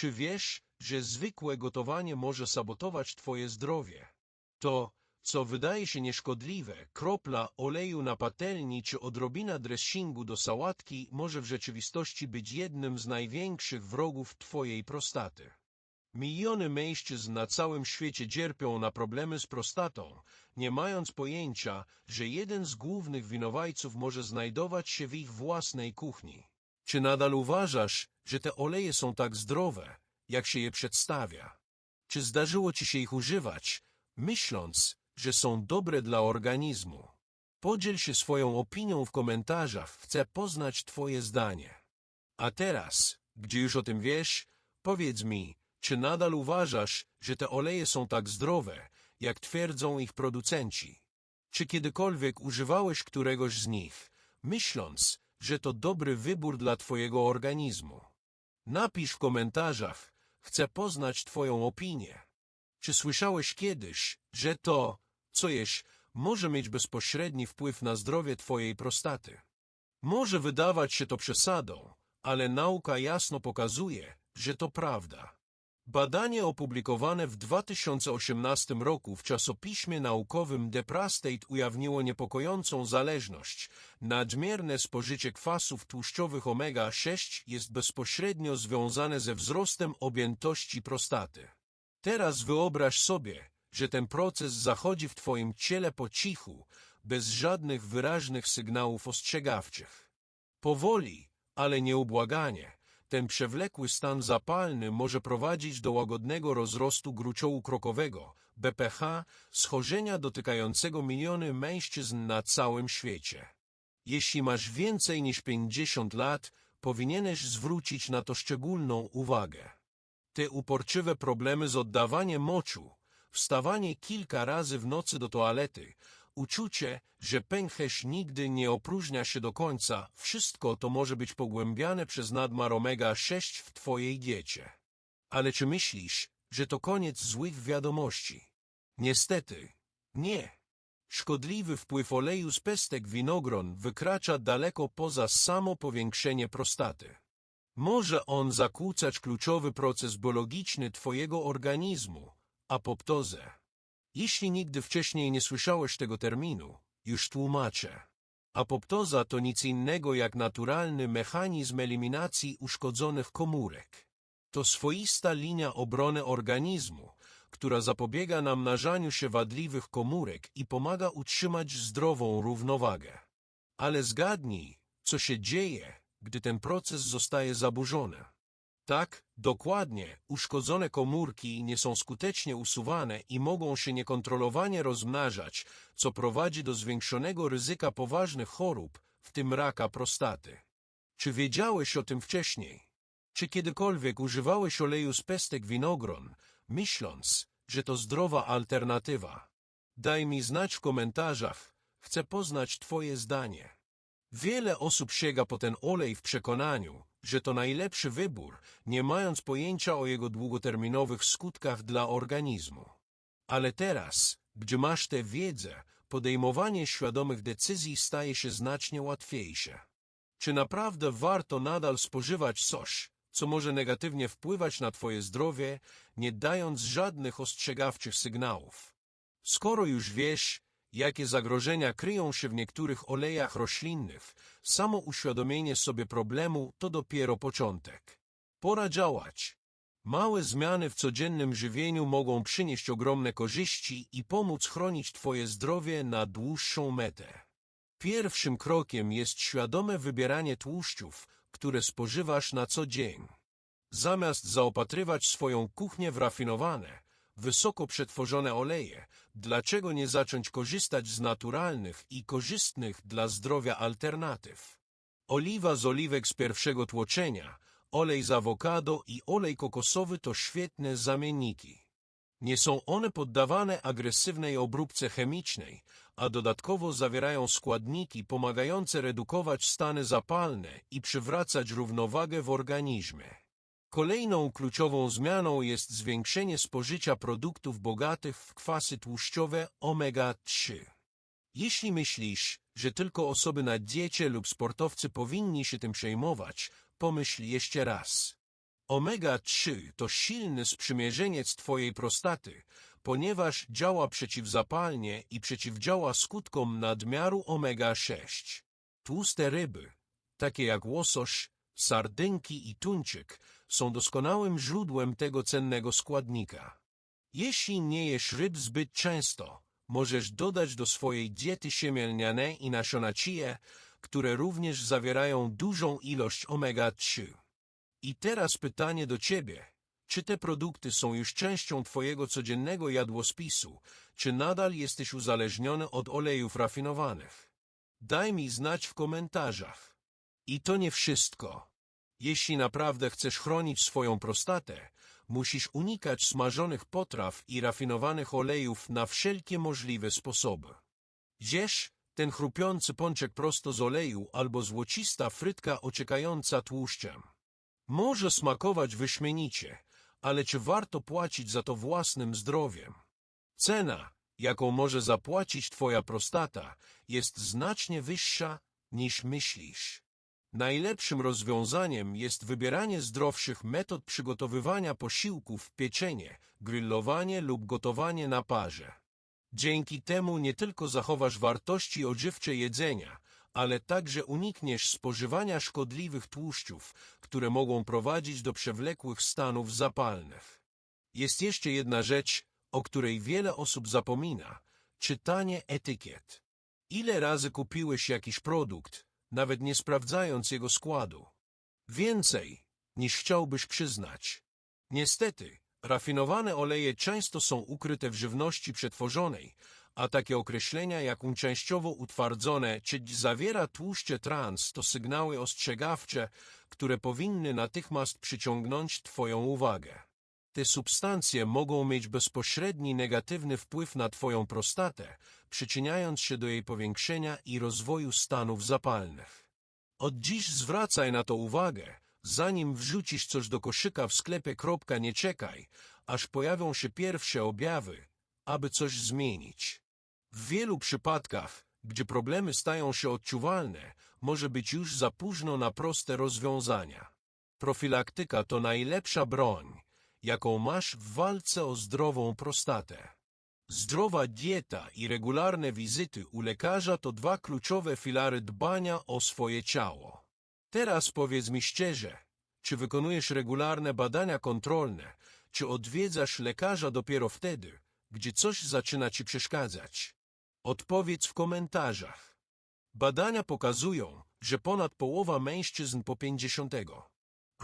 Czy wiesz, że zwykłe gotowanie może sabotować twoje zdrowie? To, co wydaje się nieszkodliwe, kropla oleju na patelni czy odrobina dressingu do sałatki może w rzeczywistości być jednym z największych wrogów twojej prostaty. Miliony mężczyzn na całym świecie cierpią na problemy z prostatą, nie mając pojęcia, że jeden z głównych winowajców może znajdować się w ich własnej kuchni. Czy nadal uważasz, że te oleje są tak zdrowe, jak się je przedstawia? Czy zdarzyło ci się ich używać, myśląc, że są dobre dla organizmu? Podziel się swoją opinią w komentarzach, chcę poznać twoje zdanie. A teraz, gdzie już o tym wiesz, powiedz mi, czy nadal uważasz, że te oleje są tak zdrowe, jak twierdzą ich producenci? Czy kiedykolwiek używałeś któregoś z nich, myśląc, że to dobry wybór dla twojego organizmu? Napisz w komentarzach, chcę poznać twoją opinię. Czy słyszałeś kiedyś, że to, co jesz, może mieć bezpośredni wpływ na zdrowie twojej prostaty? Może wydawać się to przesadą, ale nauka jasno pokazuje, że to prawda. Badanie opublikowane w 2018 roku w czasopiśmie naukowym The Prostate ujawniło niepokojącą zależność. Nadmierne spożycie kwasów tłuszczowych omega-6 jest bezpośrednio związane ze wzrostem objętości prostaty. Teraz wyobraź sobie, że ten proces zachodzi w Twoim ciele po cichu, bez żadnych wyraźnych sygnałów ostrzegawczych. Powoli, ale nieubłaganie, ten przewlekły stan zapalny może prowadzić do łagodnego rozrostu gruczołu krokowego, BPH, schorzenia dotykającego miliony mężczyzn na całym świecie. Jeśli masz więcej niż 50 lat, powinieneś zwrócić na to szczególną uwagę. Te uporczywe problemy z oddawaniem moczu, wstawanie kilka razy w nocy do toalety, uczucie, że pęcherz nigdy nie opróżnia się do końca, wszystko to może być pogłębiane przez nadmar omega-6 w twojej diecie. Ale czy myślisz, że to koniec złych wiadomości? Niestety, nie. Szkodliwy wpływ oleju z pestek winogron wykracza daleko poza samo powiększenie prostaty. Może on zakłócać kluczowy proces biologiczny twojego organizmu, apoptozę. Jeśli nigdy wcześniej nie słyszałeś tego terminu, już tłumaczę. Apoptoza to nic innego jak naturalny mechanizm eliminacji uszkodzonych komórek. To swoista linia obrony organizmu, która zapobiega namnażaniu się wadliwych komórek i pomaga utrzymać zdrową równowagę. Ale zgadnij, co się dzieje, gdy ten proces zostaje zaburzony. Tak, dokładnie, uszkodzone komórki nie są skutecznie usuwane i mogą się niekontrolowanie rozmnażać, co prowadzi do zwiększonego ryzyka poważnych chorób, w tym raka prostaty. Czy wiedziałeś o tym wcześniej? Czy kiedykolwiek używałeś oleju z pestek winogron, myśląc, że to zdrowa alternatywa? Daj mi znać w komentarzach, chcę poznać Twoje zdanie. Wiele osób sięga po ten olej w przekonaniu, że to najlepszy wybór, nie mając pojęcia o jego długoterminowych skutkach dla organizmu. Ale teraz, gdzie masz tę wiedzę, podejmowanie świadomych decyzji staje się znacznie łatwiejsze. Czy naprawdę warto nadal spożywać coś, co może negatywnie wpływać na Twoje zdrowie, nie dając żadnych ostrzegawczych sygnałów? Skoro już wiesz, jakie zagrożenia kryją się w niektórych olejach roślinnych, samo uświadomienie sobie problemu to dopiero początek. Pora działać. Małe zmiany w codziennym żywieniu mogą przynieść ogromne korzyści i pomóc chronić Twoje zdrowie na dłuższą metę. Pierwszym krokiem jest świadome wybieranie tłuszczów, które spożywasz na co dzień. Zamiast zaopatrywać swoją kuchnię w rafinowane, wysoko przetworzone oleje, dlaczego nie zacząć korzystać z naturalnych i korzystnych dla zdrowia alternatyw? Oliwa z oliwek z pierwszego tłoczenia, olej z awokado i olej kokosowy to świetne zamienniki. Nie są one poddawane agresywnej obróbce chemicznej, a dodatkowo zawierają składniki pomagające redukować stany zapalne i przywracać równowagę w organizmie. Kolejną kluczową zmianą jest zwiększenie spożycia produktów bogatych w kwasy tłuszczowe omega-3. Jeśli myślisz, że tylko osoby na diecie lub sportowcy powinni się tym przejmować, pomyśl jeszcze raz. Omega-3 to silny sprzymierzeniec Twojej prostaty, ponieważ działa przeciwzapalnie i przeciwdziała skutkom nadmiaru omega-6. Tłuste ryby, takie jak łosoś, sardynki i tuńczyk, są doskonałym źródłem tego cennego składnika. Jeśli nie jesz ryb zbyt często, możesz dodać do swojej diety siemię lniane i nasiona chia, które również zawierają dużą ilość omega-3. I teraz pytanie do Ciebie. Czy te produkty są już częścią Twojego codziennego jadłospisu, czy nadal jesteś uzależniony od olejów rafinowanych? Daj mi znać w komentarzach. I to nie wszystko. Jeśli naprawdę chcesz chronić swoją prostatę, musisz unikać smażonych potraw i rafinowanych olejów na wszelkie możliwe sposoby. Jesz ten chrupiący pączek prosto z oleju albo złocista frytka ociekająca tłuszczem. Może smakować wyśmienicie, ale czy warto płacić za to własnym zdrowiem? Cena, jaką może zapłacić Twoja prostata, jest znacznie wyższa niż myślisz. Najlepszym rozwiązaniem jest wybieranie zdrowszych metod przygotowywania posiłków, pieczenie, grillowanie lub gotowanie na parze. Dzięki temu nie tylko zachowasz wartości odżywcze jedzenia, ale także unikniesz spożywania szkodliwych tłuszczów, które mogą prowadzić do przewlekłych stanów zapalnych. Jest jeszcze jedna rzecz, o której wiele osób zapomina – czytanie etykiet. Ile razy kupiłeś jakiś produkt, nawet nie sprawdzając jego składu? Więcej, niż chciałbyś przyznać. Niestety, rafinowane oleje często są ukryte w żywności przetworzonej, a takie określenia jak częściowo utwardzone czy zawiera tłuszcze trans to sygnały ostrzegawcze, które powinny natychmiast przyciągnąć Twoją uwagę. Te substancje mogą mieć bezpośredni negatywny wpływ na Twoją prostatę, przyczyniając się do jej powiększenia i rozwoju stanów zapalnych. Od dziś zwracaj na to uwagę, zanim wrzucisz coś do koszyka w sklepie. Nie czekaj, aż pojawią się pierwsze objawy, aby coś zmienić. W wielu przypadkach, gdzie problemy stają się odczuwalne, może być już za późno na proste rozwiązania. Profilaktyka to najlepsza broń, jaką masz w walce o zdrową prostatę. Zdrowa dieta i regularne wizyty u lekarza to dwa kluczowe filary dbania o swoje ciało. Teraz powiedz mi szczerze, czy wykonujesz regularne badania kontrolne, czy odwiedzasz lekarza dopiero wtedy, gdzie coś zaczyna ci przeszkadzać? Odpowiedz w komentarzach. Badania pokazują, że ponad połowa mężczyzn po 50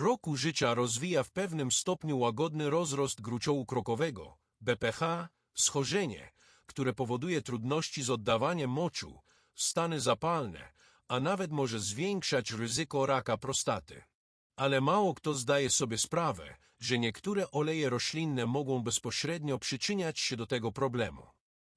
roku życia rozwija w pewnym stopniu łagodny rozrost gruczołu krokowego, BPH, schorzenie, które powoduje trudności z oddawaniem moczu, stany zapalne, a nawet może zwiększać ryzyko raka prostaty. Ale mało kto zdaje sobie sprawę, że niektóre oleje roślinne mogą bezpośrednio przyczyniać się do tego problemu.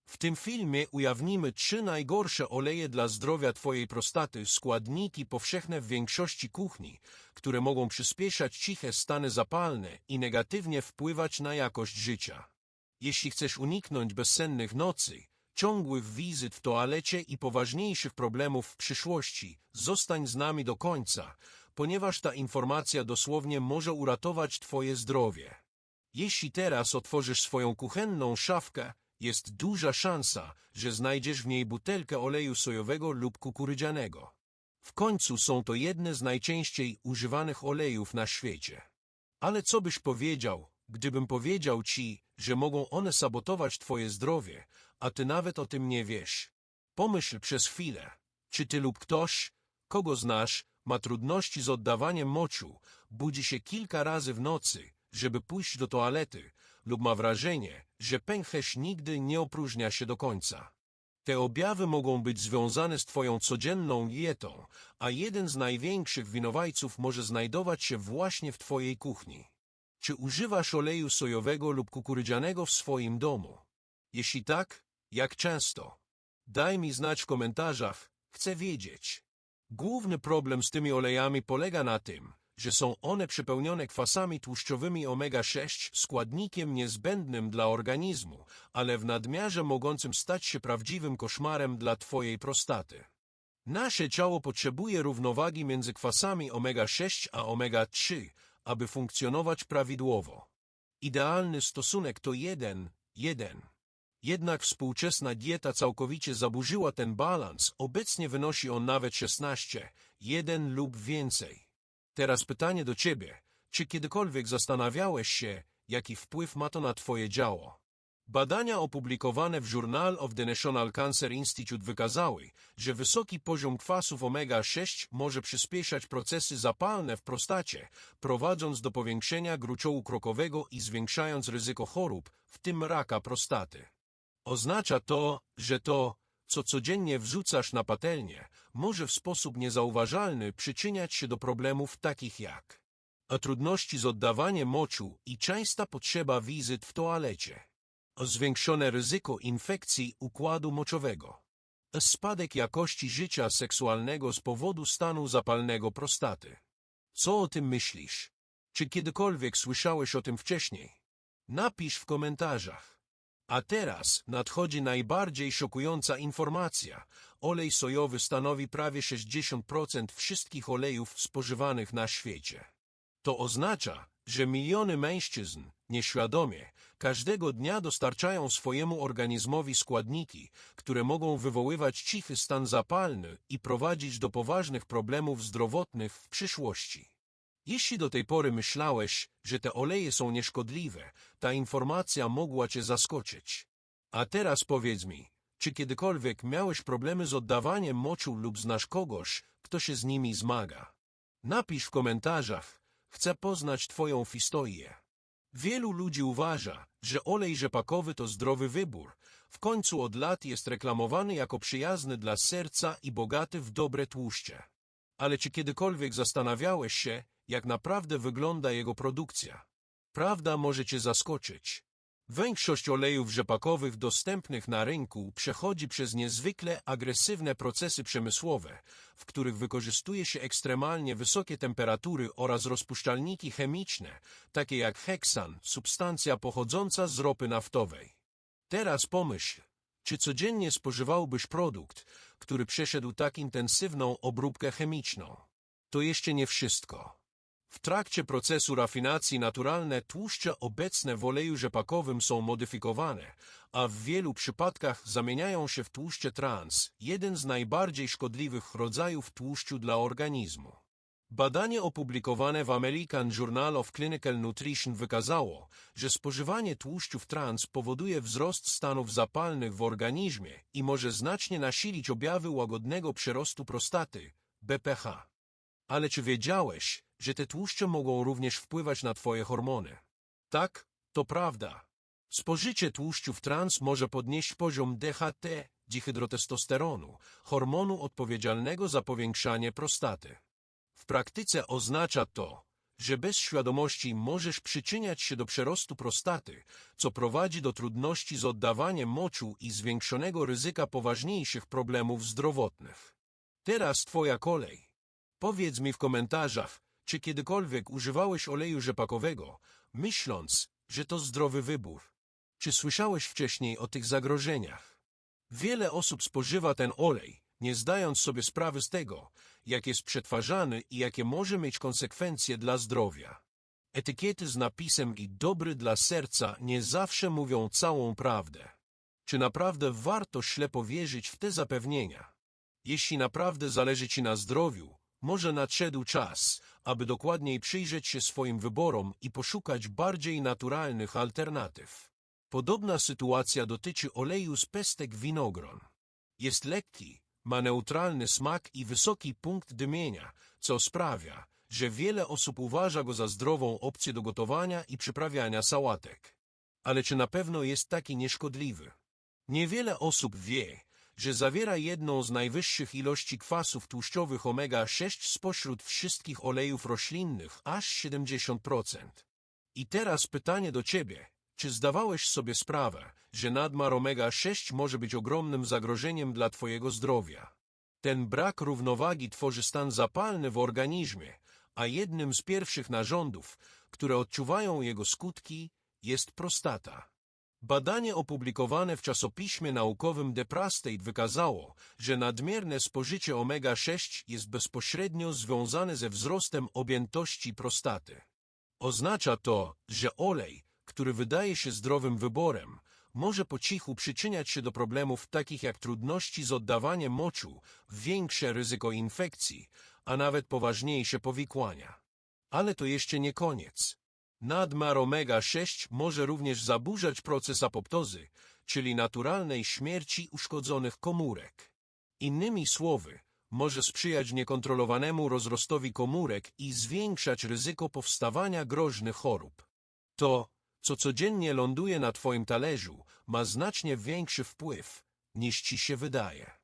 W tym filmie ujawnimy trzy najgorsze oleje dla zdrowia Twojej prostaty, składniki powszechne w większości kuchni, które mogą przyspieszać ciche stany zapalne i negatywnie wpływać na jakość życia. Jeśli chcesz uniknąć bezsennych nocy, ciągłych wizyt w toalecie i poważniejszych problemów w przyszłości, zostań z nami do końca, ponieważ ta informacja dosłownie może uratować Twoje zdrowie. Jeśli teraz otworzysz swoją kuchenną szafkę, jest duża szansa, że znajdziesz w niej butelkę oleju sojowego lub kukurydzianego. W końcu są to jedne z najczęściej używanych olejów na świecie. Ale co byś powiedział, gdybym powiedział ci, że mogą one sabotować twoje zdrowie, a ty nawet o tym nie wiesz? Pomyśl przez chwilę, czy ty lub ktoś, kogo znasz, ma trudności z oddawaniem moczu, budzi się kilka razy w nocy, żeby pójść do toalety, lub ma wrażenie, że pęcherz nigdy nie opróżnia się do końca. Te objawy mogą być związane z Twoją codzienną dietą, a jeden z największych winowajców może znajdować się właśnie w Twojej kuchni. Czy używasz oleju sojowego lub kukurydzianego w swoim domu? Jeśli tak, jak często? Daj mi znać w komentarzach, chcę wiedzieć. Główny problem z tymi olejami polega na tym, że są one przepełnione kwasami tłuszczowymi omega-6, składnikiem niezbędnym dla organizmu, ale w nadmiarze mogącym stać się prawdziwym koszmarem dla Twojej prostaty. Nasze ciało potrzebuje równowagi między kwasami omega-6 a omega-3, aby funkcjonować prawidłowo. Idealny stosunek to jeden, jeden. Jednak współczesna dieta całkowicie zaburzyła ten balans, obecnie wynosi on nawet 16, jeden lub więcej. Teraz pytanie do ciebie, czy kiedykolwiek zastanawiałeś się, jaki wpływ ma to na twoje działo? Badania opublikowane w Journal of the National Cancer Institute wykazały, że wysoki poziom kwasów omega-6 może przyspieszać procesy zapalne w prostacie, prowadząc do powiększenia gruczołu krokowego i zwiększając ryzyko chorób, w tym raka prostaty. Oznacza to, że to, co codziennie wrzucasz na patelnię, może w sposób niezauważalny przyczyniać się do problemów takich jak a trudności z oddawaniem moczu i częsta potrzeba wizyt w toalecie, a zwiększone ryzyko infekcji układu moczowego, a spadek jakości życia seksualnego z powodu stanu zapalnego prostaty. Co o tym myślisz? Czy kiedykolwiek słyszałeś o tym wcześniej? Napisz w komentarzach. A teraz nadchodzi najbardziej szokująca informacja. Olej sojowy stanowi prawie 60% wszystkich olejów spożywanych na świecie. To oznacza, że miliony mężczyzn, nieświadomie, każdego dnia dostarczają swojemu organizmowi składniki, które mogą wywoływać cichy stan zapalny i prowadzić do poważnych problemów zdrowotnych w przyszłości. Jeśli do tej pory myślałeś, że te oleje są nieszkodliwe, ta informacja mogła cię zaskoczyć. A teraz powiedz mi, czy kiedykolwiek miałeś problemy z oddawaniem moczu lub znasz kogoś, kto się z nimi zmaga? Napisz w komentarzach, chcę poznać twoją historię. Wielu ludzi uważa, że olej rzepakowy to zdrowy wybór. W końcu od lat jest reklamowany jako przyjazny dla serca i bogaty w dobre tłuszcze. Ale czy kiedykolwiek zastanawiałeś się, jak naprawdę wygląda jego produkcja? Prawda może cię zaskoczyć. Większość olejów rzepakowych dostępnych na rynku przechodzi przez niezwykle agresywne procesy przemysłowe, w których wykorzystuje się ekstremalnie wysokie temperatury oraz rozpuszczalniki chemiczne, takie jak heksan, substancja pochodząca z ropy naftowej. Teraz pomyśl, czy codziennie spożywałbyś produkt, który przeszedł tak intensywną obróbkę chemiczną? To jeszcze nie wszystko. W trakcie procesu rafinacji naturalne tłuszcze obecne w oleju rzepakowym są modyfikowane, a w wielu przypadkach zamieniają się w tłuszcze trans, jeden z najbardziej szkodliwych rodzajów tłuszczu dla organizmu. Badanie opublikowane w American Journal of Clinical Nutrition wykazało, że spożywanie tłuszczów trans powoduje wzrost stanów zapalnych w organizmie i może znacznie nasilić objawy łagodnego przerostu prostaty, BPH. Ale czy wiedziałeś, że te tłuszcze mogą również wpływać na twoje hormony? Tak, to prawda. Spożycie tłuszczów trans może podnieść poziom DHT, dihydrotestosteronu, hormonu odpowiedzialnego za powiększanie prostaty. W praktyce oznacza to, że bez świadomości możesz przyczyniać się do przerostu prostaty, co prowadzi do trudności z oddawaniem moczu i zwiększonego ryzyka poważniejszych problemów zdrowotnych. Teraz twoja kolej. Powiedz mi w komentarzach, czy kiedykolwiek używałeś oleju rzepakowego, myśląc, że to zdrowy wybór. Czy słyszałeś wcześniej o tych zagrożeniach? Wiele osób spożywa ten olej, nie zdając sobie sprawy z tego, jak jest przetwarzany i jakie może mieć konsekwencje dla zdrowia. Etykiety z napisem i dobry dla serca nie zawsze mówią całą prawdę. Czy naprawdę warto ślepo wierzyć w te zapewnienia? Jeśli naprawdę zależy Ci na zdrowiu, może nadszedł czas, aby dokładniej przyjrzeć się swoim wyborom i poszukać bardziej naturalnych alternatyw. Podobna sytuacja dotyczy oleju z pestek winogron. Jest lekki, ma neutralny smak i wysoki punkt dymienia, co sprawia, że wiele osób uważa go za zdrową opcję do gotowania i przyprawiania sałatek. Ale czy na pewno jest taki nieszkodliwy? Niewiele osób wie, że zawiera jedną z najwyższych ilości kwasów tłuszczowych omega-6 spośród wszystkich olejów roślinnych, aż 70%. I teraz pytanie do Ciebie. Czy zdawałeś sobie sprawę, że nadmar omega-6 może być ogromnym zagrożeniem dla Twojego zdrowia? Ten brak równowagi tworzy stan zapalny w organizmie, a jednym z pierwszych narządów, które odczuwają jego skutki, jest prostata. Badanie opublikowane w czasopiśmie naukowym The Prostate wykazało, że nadmierne spożycie omega-6 jest bezpośrednio związane ze wzrostem objętości prostaty. Oznacza to, że olej, który wydaje się zdrowym wyborem, może po cichu przyczyniać się do problemów takich jak trudności z oddawaniem moczu, większe ryzyko infekcji, a nawet poważniejsze powikłania. Ale to jeszcze nie koniec. Nadmar omega-6 może również zaburzać proces apoptozy, czyli naturalnej śmierci uszkodzonych komórek. Innymi słowy, może sprzyjać niekontrolowanemu rozrostowi komórek i zwiększać ryzyko powstawania groźnych chorób. To, co codziennie ląduje na Twoim talerzu, ma znacznie większy wpływ, niż Ci się wydaje.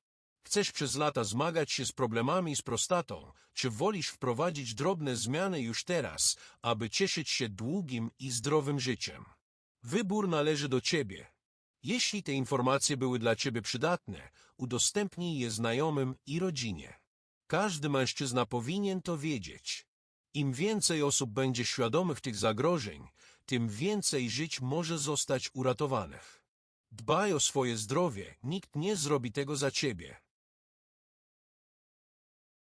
Chcesz przez lata zmagać się z problemami z prostatą, czy wolisz wprowadzić drobne zmiany już teraz, aby cieszyć się długim i zdrowym życiem? Wybór należy do Ciebie. Jeśli te informacje były dla Ciebie przydatne, udostępnij je znajomym i rodzinie. Każdy mężczyzna powinien to wiedzieć. Im więcej osób będzie świadomych tych zagrożeń, tym więcej żyć może zostać uratowanych. Dbaj o swoje zdrowie, nikt nie zrobi tego za Ciebie.